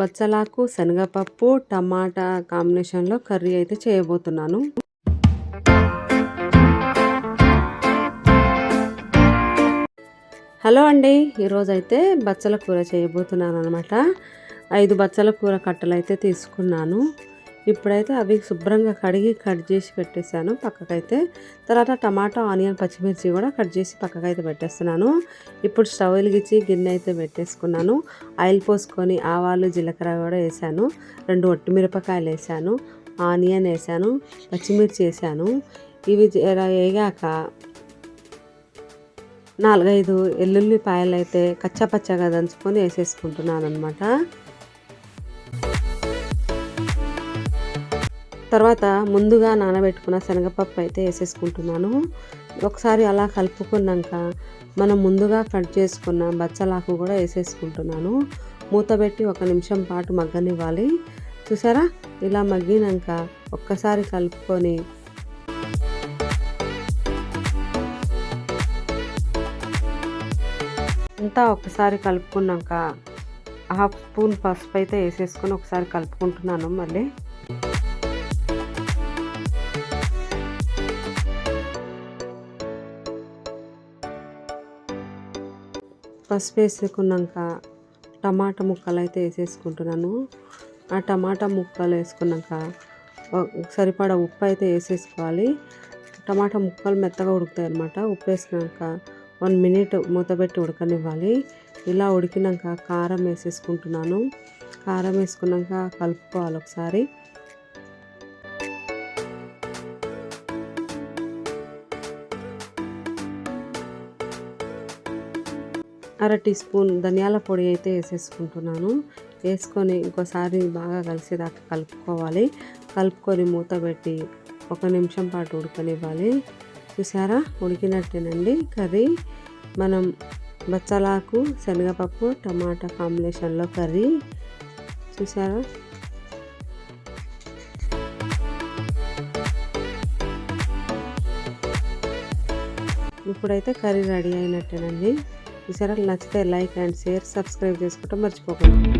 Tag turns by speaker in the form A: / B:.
A: బచ్చలాకు శనగపప్పు టమాటా కాంబినేషన్లో కర్రీ అయితే చేయబోతున్నాను. హలో అండి ఈరోజైతే బచ్చల కూర చేయబోతున్నాను అనమాట ఐదు బచ్చల కూర కట్టలు అయితే తీసుకున్నాను. ఇప్పుడైతే అవి శుభ్రంగా కడిగి కట్ చేసి పెట్టేశాను. పక్కకైతే తర్వాత టమాటా ఆనియన్ పచ్చిమిర్చి కూడా కట్ చేసి పక్కకైతే పెట్టేస్తున్నాను. ఇప్పుడు స్టవ్ వెలిగించి గిన్నె అయితే పెట్టేసుకున్నాను. ఆయిల్ పోసుకొని ఆవాలు జీలకర్ర కూడా వేసాను. రెండు ఒట్టిమిరపకాయలు వేసాను. ఆనియన్ వేసాను. పచ్చిమిర్చి వేసాను. ఇవి వేగాక నాలుగైదు ఎల్లుల్లిపాయలు అయితే కచ్చపచ్చగా దంచుకొని వేసేసుకుంటున్నాను అనమాట తర్వాత ముందుగా నానబెట్టుకున్న శనగపప్పు అయితే వేసేసుకుంటున్నాను. ఒకసారి అలా కలుపుకున్నాక మనం ముందుగా కట్ చేసుకున్న బచ్చలాకు కూడా వేసేసుకుంటున్నాను. మూత పెట్టి ఒక నిమిషం పాటు మగ్గనివ్వాలి. చూసారా? ఇలా మగ్గినాక ఒక్కసారి కలుపుకొని అంతా ఒకసారి కలుపుకున్నాక హాఫ్ స్పూన్ పసుపు అయితే వేసేసుకొని ఒకసారి కలుపుకుంటున్నాను మళ్ళీ. పసుపు వేసుకున్నాక టమాటా ముక్కలు అయితే వేసేసుకుంటున్నాను. ఆ టమాటా ముక్కలు వేసుకున్నాక సరిపడా ఉప్పు అయితే వేసేసుకోవాలి. టమాటా ముక్కలు మెత్తగా ఉడుకుతాయి అనమాట ఉప్పు వేసుకున్నాక వన్ మినిట్ మూతబెట్టి ఉడకనివ్వాలి. ఇలా ఉడికినాక కారం వేసేసుకుంటున్నాను. కారం వేసుకున్నాక కలుపుకోవాలి ఒకసారి. అర టీ స్పూన్ ధనియాల పొడి అయితే వేసేసుకుంటున్నాను. వేసుకొని ఇంకోసారి బాగా కలిసేదాకా కలుపుకోవాలి. కలుపుకొని మూత పెట్టి ఒక నిమిషం పాటు ఉడకనివ్వాలి. చూసారా? ఉడికినట్టేనండి కర్రీ. మనం బచ్చలాకు శనగపప్పు టమాటా కాంబినేషన్లో కర్రీ. చూసారా? ఇప్పుడైతే కర్రీ రెడీ అయినట్టేనండి. సరే నచ్చితే లైక్ అండ్ షేర్ సబ్స్క్రైబ్ చేసుకోవటం మర్చిపోకండి.